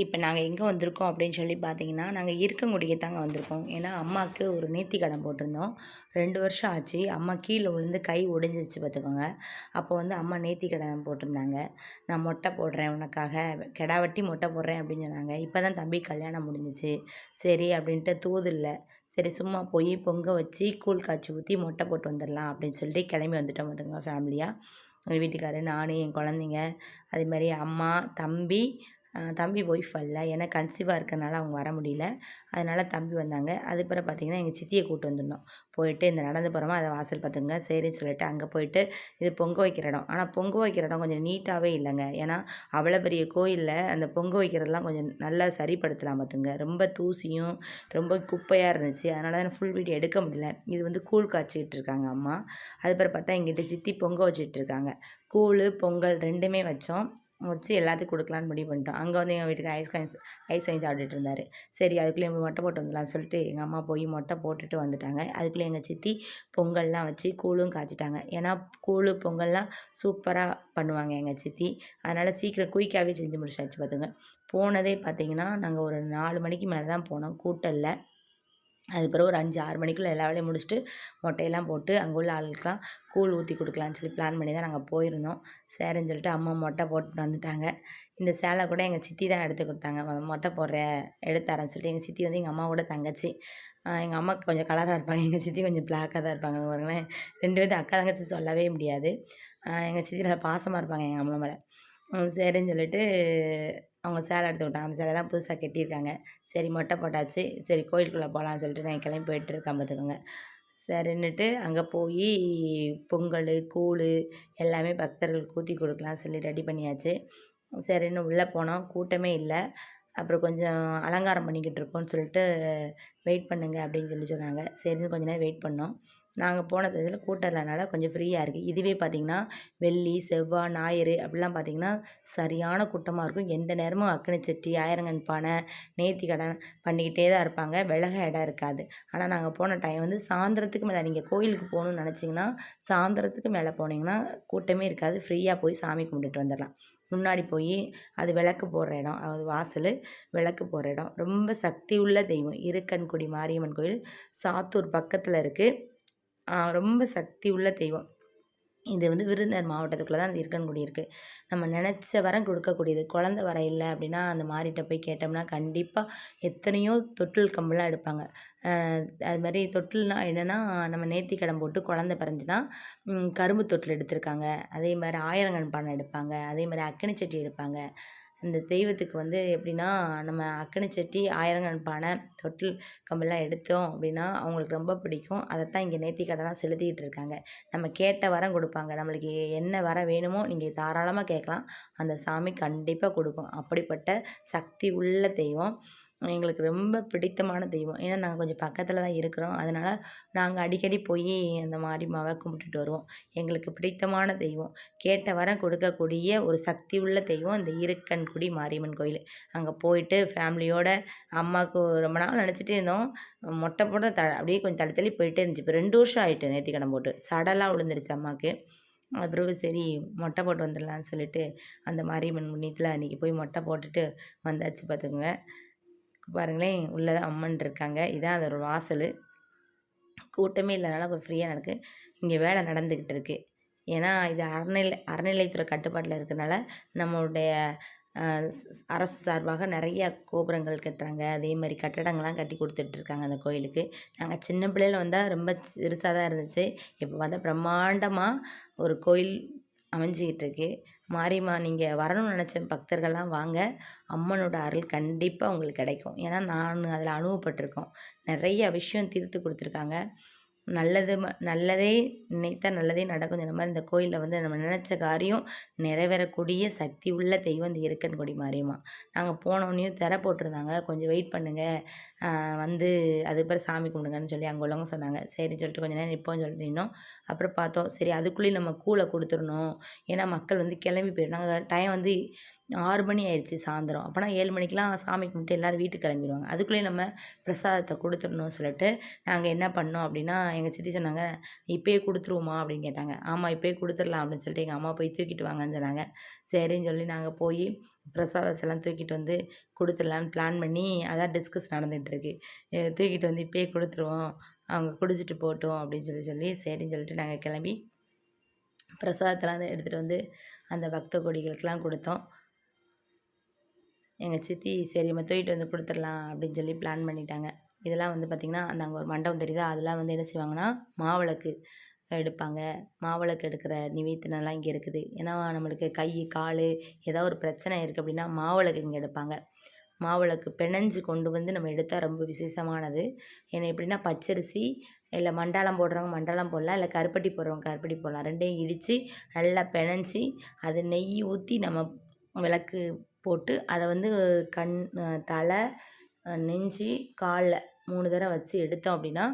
இப்போ நாங்கள் எங்கே வந்திருக்கோம் அப்படின்னு சொல்லி பார்த்தீங்கன்னா நாங்கள் இருக்கங்குடிக்கு தாங்க வந்திருக்கோம். ஏன்னா அம்மாவுக்கு ஒரு நேர்த்தி கடன் போட்டிருந்தோம். ரெண்டு வருஷம் ஆச்சு. அம்மா கீழே விழுந்து கை ஒடிஞ்சிச்சு பார்த்துக்கோங்க அப்போ வந்து அம்மா நேர்த்தி கடன் போட்டிருந்தாங்க. நான் மொட்டை போடுறேன் உனக்காக. கெடா வெட்டி மொட்டை போடுறேன் அப்படின்னு சொன்னாங்க. இப்போ தான் தம்பி கல்யாணம் முடிஞ்சிச்சு. சரி அப்படின்ட்டு தூது இல்லை. சரி சும்மா போய் பொங்க வச்சு கூழ் காய்ச்சி ஊற்றி மொட்டை போட்டு வந்துடலாம் அப்படின்னு சொல்லிட்டு கிளம்பி வந்துட்டோம் பார்த்துக்கோங்க ஃபேமிலியாக எங்கள் வீட்டுக்காரர் நான் என் குழந்தைங்க. அதே மாதிரி அம்மா தம்பி தம்பி ஒய்ஃப் அல்ல. ஏன்னா கன்சீவாக இருக்கிறனால அவங்க வர முடியல. அதனால் தம்பி வந்தாங்க. அதுக்கப்புறம் பார்த்திங்கன்னா எங்கள் சித்தியை கூட்டு வந்திருந்தோம். போயிட்டு இந்த நடந்து போகிறோமா அதை வாசல் பார்த்துங்க சரின்னு சொல்லிட்டு அங்கே போயிட்டு இது பொங்க வைக்கிற இடம். ஆனால் பொங்க வைக்கிற இடம் கொஞ்சம் நீட்டாகவே இல்லைங்க. ஏன்னா அவ்வளோ பெரிய கோயிலில் அந்த பொங்க வைக்கிறதெல்லாம் கொஞ்சம் நல்லா சரிப்படுத்தலாம் பார்த்துங்க ரொம்ப தூசியும் ரொம்ப குப்பையாக இருந்துச்சு. அதனால தான் ஃபுல் வீடியோ எடுக்க முடியல. இது வந்து கூழ் காய்ச்சிக்கிட்டு இருக்காங்க அம்மா. அதுக்கப்புறம் பார்த்தா எங்கிட்ட சித்தி பொங்க வச்சிட்டு இருக்காங்க. கூழ் பொங்கல் ரெண்டுமே வச்சோம். வச்சு எல்லாத்துக்கும் கொடுக்கலான்னு முடிவு பண்ணிட்டோம். அங்கே வந்து எங்கள் வீட்டுக்கு ஐஸ் காய்ஸ் ஐஸ் வாங்கி சாப்பிட்டுட்டு இருந்தார். சரி அதுக்குள்ளே மொட்டை போட்டு வந்துடலாம்னு சொல்லிட்டு எங்கள் அம்மா போய் மொட்டை போட்டுட்டு வந்துட்டாங்க. அதுக்குள்ளே எங்கள் சித்தி பொங்கல்லாம் வச்சு கூழும் காய்ச்சிட்டாங்க. ஏன்னா கூழ் பொங்கல்லாம் சூப்பராக பண்ணுவாங்க எங்கள் சித்தி. அதனால் சீக்கிரம் குயிக்காகவே செஞ்சு முடிச்சாச்சு பார்த்துங்க போனதே பார்த்தீங்கன்னா நாங்கள் ஒரு நாலு மணிக்கு மேலே தான் போனோம். கூட்டம் இல்லை. அது பிறகு ஒரு அஞ்சு ஆறு மணிக்குள்ளே எல்லா வேலையும் முடிச்சுட்டு மொட்டையெல்லாம் போட்டு அங்கே உள்ள ஆளுக்கெலாம் கூழ் ஊற்றி கொடுக்கலான்னு சொல்லி பிளான் பண்ணி தான் நாங்கள் போயிருந்தோம். சரின்னு சொல்லிட்டு அம்மா மொட்டை போட்டு வந்துட்டாங்க. இந்த சேலை கூட எங்கள் சித்தி தான் எடுத்து கொடுத்தாங்க. மொட்டை போடுற எடுத்தாரன்னு சொல்லிட்டு எங்கள் சித்தி வந்து எங்கள் அம்மாவோட தங்கச்சி. எங்கள் அம்மாவுக்கு கொஞ்சம் கலராக இருப்பாங்க. எங்கள் சித்தி கொஞ்சம் பிளாக்காக தான் இருப்பாங்க. பாருங்களேன். ரெண்டு பேரும் அக்கா தங்கச்சி சொல்லவே முடியாது. எங்கள் சித்தி நல்லா பாசமாக இருப்பாங்க எங்கள் அம்மா மேலே. சரின்னு சொல்லிட்டு அவங்க சேலை எடுத்துக்கிட்டாங்க அந்த சேலை தான் புதுசாக கட்டியிருக்காங்க. சரி மொட்டை போட்டாச்சு. சரி கோயிலுக்குள்ளே போகலான்னு சொல்லிட்டு நான் கிளம்பி போயிட்டுருக்கேன் பார்த்துக்கோங்க. சரின்னுட்டு அங்கே போய் பொங்கல் கூழ் எல்லாமே பக்தர்களுக்கு ஊற்றி கொடுக்கலாம் சொல்லி ரெடி பண்ணியாச்சு. சரின்னு உள்ளே போனோம். கூட்டமே இல்லை. அப்புறம் கொஞ்சம் அலங்காரம் பண்ணிக்கிட்டு இருக்கோம்னு சொல்லிட்டு வெயிட் பண்ணுங்க அப்படின்னு சொல்லி சொன்னாங்க. சரின்னு கொஞ்ச நேரம் வெயிட் பண்ணோம். நாங்கள் போன இதில் கூட்டம் இல்லைனால கொஞ்சம் ஃப்ரீயாக இருக்குது இதுவே பார்த்திங்கன்னா வெள்ளி செவ்வாய் ஞாயிறு அப்படிலாம் பார்த்திங்கன்னா சரியான கூட்டமாக இருக்கும். எந்த நேரமும் அக்கனி ஆயிரங்கன் பானை நேர்த்தி கடன் பண்ணிக்கிட்டே தான் இருப்பாங்க. விலக இடம் இருக்காது. ஆனால் நாங்கள் போன டைம் வந்து சாயந்தரத்துக்கு மேலே நீங்கள் கோயிலுக்கு போகணுன்னு நினச்சிங்கன்னா சாயந்தரத்துக்கு மேலே போனீங்கன்னா கூட்டமே இருக்காது. ஃப்ரீயாக போய் சாமி கும்பிட்டுட்டு வந்துடலாம். முன்னாடி போய் அது விளக்கு போடுற இடம் அது வாசல் விளக்கு போடுற இடம். ரொம்ப சக்தி உள்ள தெய்வம். இருக்கன்குடி மாரியம்மன் கோயில் சாத்தூர் பக்கத்தில் இருக்குது ரொம்ப சக்தி உள்ள தெய்வம். இது வந்து விருதுநகர் மாவட்டத்துக்குள்ளே தான் அந்த இருக்கன்குடி இருக்குது நம்ம நினச்ச வரம் கொடுக்கக்கூடியது. குழந்த வர இல்லை அப்படின்னா அந்த மாறிட்ட போய் கேட்டோம்னா கண்டிப்பாக எத்தனையோ தொட்டில் கம்பெல்லாம் எடுப்பாங்க. அது மாதிரி தொட்டில்னா என்னென்னா நம்ம நேர்த்தி கடன் போட்டு குழந்த பிறந்துச்சுன்னா கரும்பு தொட்டில் எடுத்திருக்காங்க. அதே மாதிரி ஆயிரங்கன் பானை எடுப்பாங்க. அதே மாதிரி அக்கனி சட்டி எடுப்பாங்க. அந்த தெய்வத்துக்கு வந்து எப்படின்னா நம்ம அக்கனி சட்டி ஆயிரங்கன் பானை தொட்டில் கம்பெல்லாம் எடுத்தோம் அப்படின்னா அவங்களுக்கு ரொம்ப பிடிக்கும். அதைத்தான் இங்கே நேர்த்தி கடனாக செலுத்திக்கிட்டு இருக்காங்க. நம்ம கேட்ட வரம் கொடுப்பாங்க. நம்மளுக்கு என்ன வரம் வேணுமோ நீங்கள் தாராளமாக கேட்கலாம். அந்த சாமி கண்டிப்பாக கொடுக்கும். அப்படிப்பட்ட சக்தி உள்ள தெய்வம். எங்களுக்கு ரொம்ப பிடித்தமான தெய்வம். ஏன்னா நாங்கள் கொஞ்சம் பக்கத்தில் தான் இருக்கிறோம். அதனால் நாங்கள் அடிக்கடி போய் அந்த மாரியம்மாவை கும்பிட்டுட்டு வருவோம். எங்களுக்கு பிடித்தமான தெய்வம். கேட்ட வரம் கொடுக்கக்கூடிய ஒரு சக்தி உள்ள தெய்வம் இந்த இருக்கன்குடி மாரியம்மன் கோயில். அங்கே போயிட்டு ஃபேமிலியோட அம்மாவுக்கு ரொம்ப நாள் நினச்சிட்டே இருந்தோம். மொட்டை போட த அப்படியே கொஞ்சம் தள்ளி தள்ளி போயிட்டே இருந்துச்சு. இப்போ ரெண்டு வருஷம் ஆயிட்டு நேர்த்தி கடன் போட்டு. சடலாக விழுந்துருச்சு அம்மாவுக்கு அப்புறம் சரி மொட்டை போட்டு வந்துடலான்னு சொல்லிட்டு அந்த மாரியம்மன் முன்னியத்தில் அன்றைக்கி போய் மொட்டை போட்டுட்டு வந்தாச்சு பார்த்துக்குங்க பாருங்களேன் உள்ளே தான் அம்மன் இருக்காங்க. இதான் அதோட வாசல். கூட்டமே இல்லாதனால கொஞ்சம் ஃப்ரீயாக நடக்கு. இங்கே வேலை நடந்துக்கிட்டு இருக்கு. ஏன்னா இது அறநிலை அறநிலைத்துறை கட்டுப்பாட்டில் இருக்கிறனால நம்மளுடைய அரசு சார்பாக நிறைய கோபுரங்கள் கட்டுறாங்க. அதே மாதிரி கட்டடங்கள்லாம் கட்டி கொடுத்துட்ருக்காங்க அந்த கோயிலுக்கு. நாங்கள் சின்ன பிள்ளையில வந்தால் ரொம்ப சிறுசாக தான் இருந்துச்சு. இப்போ பார்த்தா பிரம்மாண்டமாக ஒரு கோயில் அமைஞ்சிக்கிட்டு இருக்கு. மாரியம்மா நீங்கள் வரணும்னு நினச்ச பக்தர்கள்லாம் வாங்க. அம்மனோட அருள் கண்டிப்பாக உங்களுக்கு கிடைக்கும். ஏன்னா நான் அதில் அனுபவப்பட்டிருக்கோம். நிறைய விஷயம் தீர்த்து கொடுத்துருக்காங்க. நல்லது ம- நல்லதே நினைத்தால் நல்லதே நடக்கும் இந்த மாதிரி இந்த கோயிலில் வந்து நம்ம நினச்ச காரியம் நிறைவேறக்கூடிய சக்தி உள்ள தெய்வம் இந்த இருக்கன்குடி மாரியம்மா. நாங்கள் போனோடனையும் திற போட்டிருந்தாங்க. கொஞ்சம் வெயிட் பண்ணுங்கள் வந்து அதுக்கப்புறம் சாமி கும்பிடுங்கன்னு சொல்லி அங்கே உள்ளவங்க சொன்னாங்க. சரின்னு சொல்லிட்டு கொஞ்சம் நேரம் நிற்போம்னு சொல்லிட்டு நின்னோம். அப்புறம் பார்த்தோம். சரி அதுக்குள்ளேயும் நம்ம கூலை கொடுத்துடணும். ஏன்னா மக்கள் வந்து கிளம்பி போயிடும் நாங்கள் டைம் வந்து ஆறு மணி ஆயிடுச்சு சாயந்தரம். அப்போனா ஏழு மணிக்கெலாம் சாமி கும்பிட்டு எல்லோரும் வீட்டுக்கு கிளம்பிடுவாங்க. அதுக்குள்ளேயும் நம்ம பிரசாதத்தை கொடுத்துடணும் சொல்லிட்டு நாங்கள் என்ன பண்ணோம் அப்படின்னா எங்கள் சித்தி சொன்னாங்க இப்போயே கொடுத்துருவோமா அப்படின்னு கேட்டாங்க. ஆமாம் இப்போயே கொடுத்துடலாம் அப்படின்னு சொல்லிட்டு எங்கள் அம்மா போய் தூக்கிட்டு வாங்கன்னு சொன்னாங்க. சரின்னு சொல்லி நாங்கள் போய் பிரசாதத்தெல்லாம் தூக்கிட்டு வந்து கொடுத்துடலான்னு பிளான் பண்ணி அதான் டிஸ்கஸ் நடந்துகிட்ருக்கு. தூக்கிட்டு வந்து இப்போயே கொடுத்துருவோம். அவங்க குடிச்சிட்டு போட்டோம் அப்படின்னு சொல்லி சொல்லி சரின்னு சொல்லிட்டு நாங்கள் கிளம்பி பிரசாதத்தெல்லாம் எடுத்துகிட்டு வந்து அந்த பக்த கொடிகளுக்கெல்லாம் கொடுத்தோம். எங்கள் சித்தி சரி நம்ம தூக்கிட்டு வந்து கொடுத்துடலாம் அப்படின்னு சொல்லி பிளான் பண்ணிட்டாங்க. இதெல்லாம் வந்து பார்த்திங்கன்னா அந்த அங்கே ஒரு மண்டபம் தெரியுதா? அதெல்லாம் வந்து என்ன செய்வாங்கன்னா மாவிளக்கு எடுப்பாங்க. மாவிளக்கு எடுக்கிற நிவேத்தனம்லாம் இங்கே இருக்குது. ஏன்னா நம்மளுக்கு கை கால் ஏதோ ஒரு பிரச்சனை இருக்குது அப்படின்னா மாவிளக்கு இங்கே எடுப்பாங்க. மாவிளக்கு பிணைஞ்சு கொண்டு வந்து நம்ம எடுத்தால் ரொம்ப விசேஷமானது. ஏன்னா எப்படின்னா பச்சரிசி இல்லை மண்டாளம் போடுறவங்க மண்டாளம் போடலாம் இல்லை கருப்பட்டி போடுறவங்க கருப்பட்டி போடலாம். ரெண்டையும் இடித்து நல்லா பிணைஞ்சி அது நெய் ஊற்றி நம்ம விளக்கு போட்டு அதை வந்து கண் தலை நெஞ்சு காலில் மூணு தடவை வச்சு எடுத்தோம் அப்படின்னா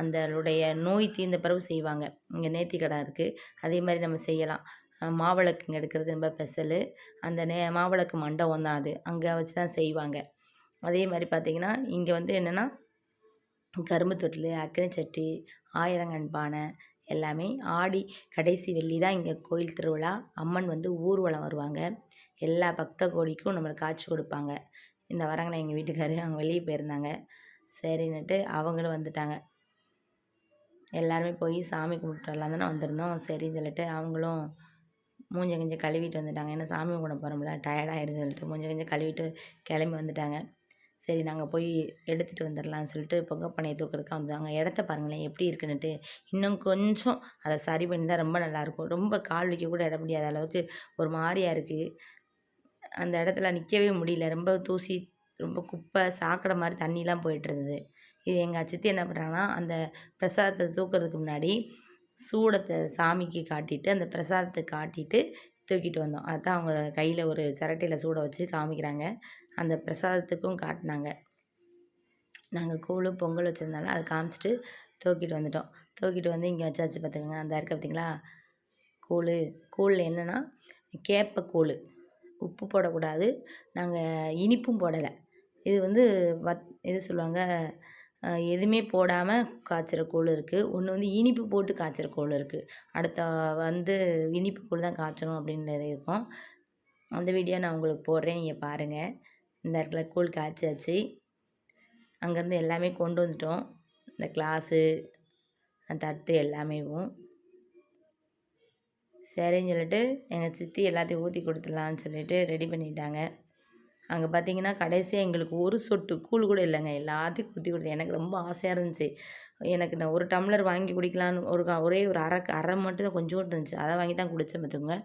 அந்தளுடைய நோய் தீர்ந்த பிறகு செய்வாங்க. இங்கே நேர்த்திக்கடை இருக்குது அதே மாதிரி நம்ம செய்யலாம். மாவிளக்குங்க எடுக்கிறது ரொம்ப ஸ்பெஷலு. அந்த நே மாவிளக்கு மண்டபம் தான் அது. அங்கே வச்சு தான் செய்வாங்க. அதே மாதிரி பார்த்திங்கன்னா இங்கே வந்து என்னென்னா கரும்பு தொட்டில் அக்கினி சட்டி ஆயிரங்கண் பானை எல்லாமே ஆடி கடைசி வெள்ளி தான் இங்கே கோயில் திருவிழா. அம்மன் வந்து ஊர்வலம் வருவாங்க. எல்லா பக்த கோடிக்கும் நம்மளுக்கு காட்சி கொடுப்பாங்க. இந்த வரங்கண்ணா எங்கள் வீட்டுக்காரு அவங்க வெளியே போயிருந்தாங்க. சரின்னுட்டு அவங்களும் வந்துட்டாங்க. எல்லாருமே போய் சாமி கும்பிட்டு வரலாம் தானே வந்திருந்தோம். சரின்னு சொல்லிட்டு அவங்களும் மூஞ்ச கிஞ்ச கழுவிட்டு வந்துட்டாங்க. ஏன்னா சாமி கும்பிட போகிறோம்ல டயர்டாகிடுன்னு சொல்லிட்டு மூஞ்ச கிஞ்ச கழுவிட்டு கிளம்பி வந்துட்டாங்க. சரி நாங்கள் போய் எடுத்துகிட்டு வந்துடலான்னு சொல்லிட்டு பொங்கப்பானையை தூக்கிறதுக்கு வந்தாங்க. இடத்த பாருங்களேன் எப்படி இருக்குன்னுட்டு. இன்னும் கொஞ்சம் அதை சரி பண்ணியிருந்தால் ரொம்ப நல்லாயிருக்கும். ரொம்ப கால் வைக்க கூட இட முடியாத அளவுக்கு ஒரு மாதிரியாக இருக்குது அந்த இடத்துல நிற்கவே முடியல. ரொம்ப தூசி ரொம்ப குப்பை சாக்கடை மாதிரி தண்ணிலாம் போயிட்டுருந்தது இது எங்கள் சித்தி என்ன பண்ணுறாங்கன்னா அந்த பிரசாதத்தை தூக்கிறதுக்கு முன்னாடி சூடத்தை சாமிக்கு காட்டிட்டு அந்த பிரசாதத்தை காட்டிட்டு தூக்கிட்டு வந்தோம். அதுதான் அவங்க கையில் ஒரு சிரட்டையில் சூட வச்சு காமிக்கிறாங்க. அந்த பிரசாதத்துக்கும் காட்டினாங்க. நாங்கள் கூழ் பொங்கல் வச்சுருந்தாலும் அதை காமிச்சிட்டு தூக்கிட்டு வந்துட்டோம். தூக்கிட்டு வந்து இங்கே வச்சாச்சு பார்த்துக்கோங்க. அந்த இருக்க பார்த்திங்களா? கூழ். கூழ் என்னென்னா கேப்ப கூழ். உப்பு போடக்கூடாது. நாங்கள் இனிப்பும் போடலை. இது வந்து வத் இது சொல்லுவாங்க எதுவுமே போடாமல் காய்ச்சிற கூழ் இருக்குது ஒன்று வந்து இனிப்பு போட்டு காய்ச்சிற கூழ் இருக்குது அடுத்த வந்து இனிப்பு கூழ் தான் காய்ச்சணும் அப்படின்னு இருக்கும். அந்த வீடியோ நான் உங்களுக்கு போடுறேன். நீங்கள் பாருங்கள் இந்த இடத்துல கூழ் காய்ச்சாச்சு. அங்கேருந்து எல்லாமே கொண்டு வந்துட்டோம். இந்த கிளாஸு தட்டு எல்லாமேவும் சரின்னு சொல்லிட்டு எங்கள் சித்தி எல்லாத்தையும் ஊற்றி கொடுத்துடலான்னு சொல்லிட்டு ரெடி பண்ணிட்டாங்க. அங்கே பார்த்தீங்கன்னா கடைசியாக எங்களுக்கு ஒரு சொட்டு கூழ் கூட இல்லைங்க. எல்லாத்தையும் ஊற்றி கொடுத்தேன் எனக்கு ரொம்ப ஆசையாக இருந்துச்சு. எனக்கு நான் ஒரு டம்ளர் வாங்கி குடிக்கலான்னு ஒரு ஒரே ஒரு அரை அரை மட்டும் தான் கொஞ்சோண்டு இருந்துச்சு. அதை வாங்கி தான் குடித்தேன் பார்த்துங்க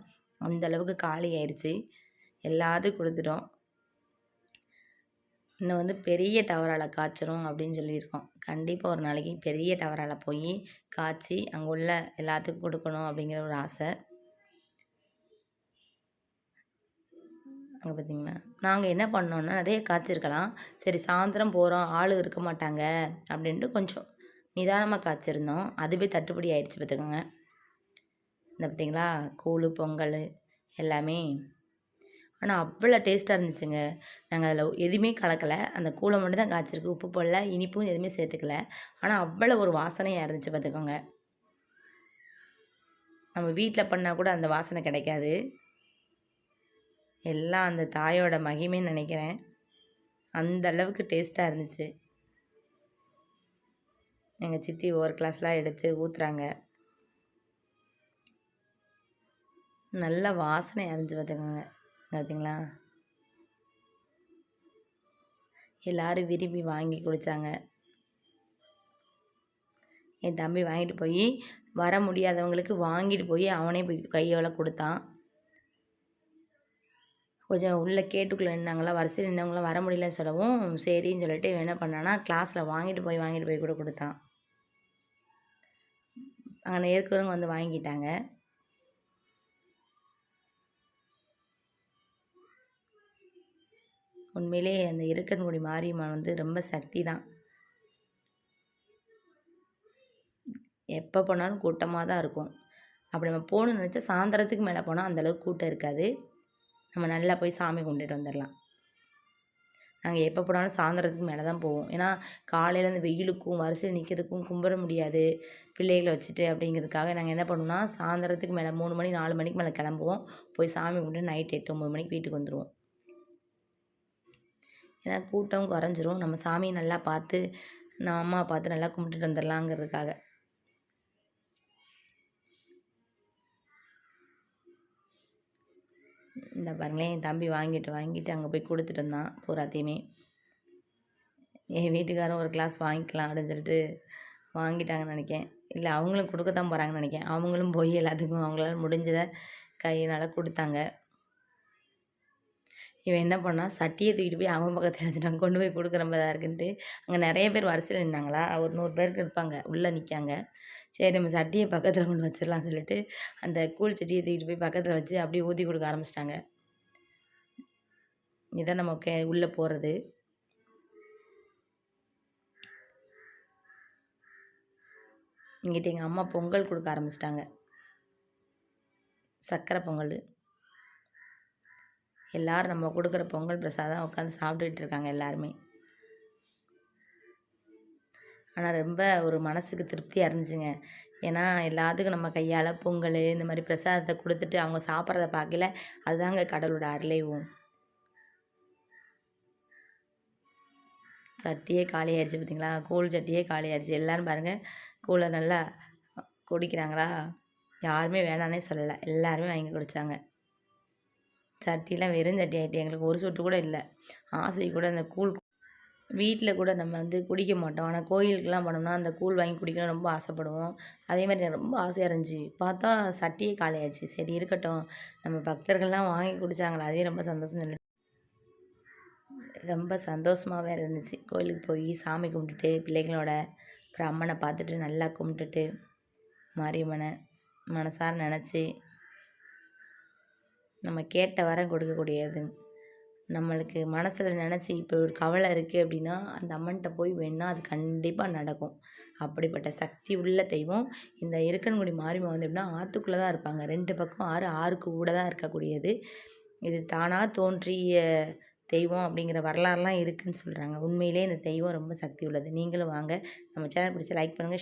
அந்த அளவுக்கு காலி ஆயிடுச்சு எல்லாத்தையும் கொடுத்துட்டோம். இன்னும் வந்து பெரிய டவரால் காய்ச்சணும் அப்படின்னு சொல்லியிருக்கோம். கண்டிப்பாக ஒரு நாளைக்கு பெரிய டவரால் போய் காய்ச்சி அங்கே உள்ள எல்லாத்துக்கும் கொடுக்கணும் அப்படிங்கிற ஒரு ஆசை. அங்கே பார்த்தீங்களா நாங்கள் என்ன பண்ணோன்னா நிறைய காய்ச்சிருக்கலாம். சரி சாயந்தரம் போகிறோம் ஆள் இருக்க மாட்டாங்க அப்படின்ட்டு கொஞ்சம் நிதானமாக காய்ச்சிருந்தோம். அதுவே தட்டுப்படி ஆயிடுச்சு பார்த்துக்கோங்க. இந்த பார்த்தீங்களா? கூழ் பொங்கல் எல்லாமே. ஆனால் அவ்வளோ டேஸ்ட்டாக இருந்துச்சுங்க. நாங்கள் அதில் எதுவுமே கலக்கலை. அந்த கூழை மட்டும் தான் காய்ச்சிருக்கு. உப்பு போடல இனிப்பும் எதுவுமே சேர்த்துக்கல. ஆனால் அவ்வளோ ஒரு வாசனையாக இருந்துச்சு பார்த்துக்கோங்க. நம்ம வீட்டில் பண்ணால் கூட அந்த வாசனை கிடைக்காது. எல்லாம் அந்த தாயோட மகிமைன்னு நினைக்கிறேன். அந்த அளவுக்கு டேஸ்ட்டாக இருந்துச்சு. எங்கள் சித்தி ஓவர் கிளாஸ்லாம் எடுத்து ஊற்றுறாங்க நல்ல வாசனை அறிஞ்சு பார்த்துக்கோங்க பார்த்தீங்களா எல்லோரும் விரும்பி வாங்கி குடித்தாங்க என் தம்பி வாங்கிட்டு போய் வர முடியாதவங்களுக்கு வாங்கிட்டு போய் அவனே போய் கையோட கொடுத்தான். கொஞ்சம் உள்ளே கேட்டுக்குள்ளே நின்னாங்களா வரிசையில் நின்னவங்களாம் வர முடியலன்னு சொல்லவும் சரின்னு சொல்லிட்டு என்ன பண்ணான்னா கிளாஸில் வாங்கிட்டு போய் வாங்கிட்டு போய் கூட கொடுத்தான். அங்கே இருக்கிறவங்க வந்து வாங்கிட்டாங்க. உண்மையிலே அந்த இருக்கன்குடி மாரியம்மன் வந்து ரொம்ப சக்தி தான் எப்போ போனாலும் கூட்டமாக தான் இருக்கும். அப்படி நம்ம போகணுன்னு நினச்சா சாயந்தரத்துக்கு மேலே போனால் அந்தளவுக்கு கூட்டம் இருக்காது. நம்ம நல்லா போய் சாமி கும்பிட்டுட்டு வந்துடலாம். நாங்கள் எப்போ போனாலும் சாயந்தரத்துக்கு மேலே தான் போவோம். ஏன்னா காலையில் அந்த வெயிலுக்கும் வரிசையில் நிற்கிறதுக்கும் கும்பிட முடியாது. பிள்ளைகளை வச்சுட்டு அப்படிங்கிறதுக்காக நாங்கள் என்ன பண்ணுவோம்னா சாயந்தரத்துக்கு மேலே மூணு மணி நாலு மணிக்கு மேலே கிளம்புவோம். போய் சாமி கும்பிட்டு நைட் எட்டு ஒம்பது மணிக்கு வீட்டுக்கு வந்துடுவோம் ஏன்னா கூட்டம் குறைஞ்சிரும். நம்ம சாமியை நல்லா பார்த்து நம்ம அம்மாவை பார்த்து நல்லா கும்பிட்டுட்டு வந்துடலாங்கிறதுக்காக. இந்த பாருங்களேன் என் தம்பி வாங்கிட்டு வாங்கிட்டு அங்கே போய் கொடுத்துட்டு இருந்தான் பூராத்தையுமே. என் வீட்டுக்காரரும் ஒரு கிளாஸ் வாங்கிக்கலாம் அப்படின்னு சொல்லிட்டு வாங்கிட்டாங்கன்னு நினைக்கேன் இல்லை அவங்களும் கொடுக்க தான் போகிறாங்கன்னு நினைக்கேன் அவங்களும் போய் எல்லாத்துக்கும் அவங்களால முடிஞ்சதை கையினால் கொடுத்தாங்க. இவன் என்ன பண்ணால் சட்டியை தூக்கிட்டு போய் அவன் பக்கத்தில் வச்சுட்டான் கொண்டு போய் கொடுக்குற மாதிரி இருக்குன்ட்டு அங்கே நிறைய பேர் வரிசையில் நின்னாங்களா? ஒரு நூறு பேருக்கு இருப்பாங்க. உள்ளே நிற்காங்க சரி நம்ம சட்டியை பக்கத்தில் கொண்டு வச்சிடலாம்னு சொல்லிட்டு அந்த கூழ் சட்டியை தூக்கிட்டு போய் பக்கத்தில் வச்சு அப்படியே ஊற்றி கொடுக்க ஆரம்பிச்சிட்டாங்க. இதான் நம்ம கே உள்ளே போகிறது இங்கிட்ட எங்கள் அம்மா பொங்கல் கொடுக்க ஆரம்பிச்சிட்டாங்க. சர்க்கரை பொங்கல். எல்லோரும் நம்ம கொடுக்குற பொங்கல் பிரசாதம் உட்காந்து சாப்பிட்டுக்கிட்டு இருக்காங்க எல்லாருமே. ஆனால் ரொம்ப ஒரு மனசுக்கு திருப்தியாக இருந்துச்சுங்க ஏன்னா எல்லாத்துக்கும் நம்ம கையால் பொங்கல் இந்த மாதிரி பிரசாதத்தை கொடுத்துட்டு அவங்க சாப்பிட்றத பார்க்கல அதுதாங்க கடவுளோட அருளைவும் சட்டியே காலி பார்த்தீங்களா? கூழ் சட்டியே காலி எல்லோரும் பாருங்கள் கூழை நல்லா குடிக்கிறாங்களா யாருமே வேணான்னே சொல்லலை. எல்லாருமே வாங்கி குடித்தாங்க சட்டிலாம் வெறும் சட்டி ஆகிட்டு எங்களுக்கு ஒரு சொட்டு கூட இல்லை. ஆசை கூட அந்த கூழ் வீட்டில் கூட நம்ம வந்து குடிக்க மாட்டோம். ஆனால் கோயிலுக்கெலாம் போனோம்னா அந்த கூழ் வாங்கி குடிக்கணும் ரொம்ப ஆசைப்படுவோம். அதே மாதிரி எனக்கு ரொம்ப ஆசையாக இருந்துச்சு. பார்த்தா சட்டியே காலியாச்சு. சரி இருக்கட்டும். நம்ம பக்தர்கள்லாம் வாங்கி குடித்தாங்களா அதுவே ரொம்ப சந்தோஷம் சொல்லி ரொம்ப சந்தோஷமாகவே இருந்துச்சு. கோயிலுக்கு போய் சாமி கும்பிட்டுட்டு பிள்ளைகளோட அப்புறம் அம்மனை பார்த்துட்டு நல்லா கும்பிட்டுட்டு மாரியம்மனை மனசார நினச்சி நம்ம கேட்ட வரம் கொடுக்கக்கூடியது. நம்மளுக்கு மனசில் நினச்சி இப்போ ஒரு கவலை இருக்குது அப்படின்னா அந்த அம்மன்கிட்ட போய் வேணால் அது கண்டிப்பாக நடக்கும். அப்படிப்பட்ட சக்தி உள்ள தெய்வம். இந்த இருக்கன்குடி மாரிமா வந்து எப்படின்னா ஆற்றுக்குள்ளே தான் இருப்பாங்க. ரெண்டு பக்கம் ஆறு ஆறுக்கு கூட தான் இருக்கக்கூடியது. இது தானாக தோன்றிய தெய்வம் அப்படிங்கிற வரலாறுலாம் இருக்குதுன்னு சொல்கிறாங்க உண்மையிலே இந்த தெய்வம் ரொம்ப சக்தி உள்ளது. நீங்களும் வாங்க. நம்ம சேனல் பிடிச்சி லைக் பண்ணுங்கள்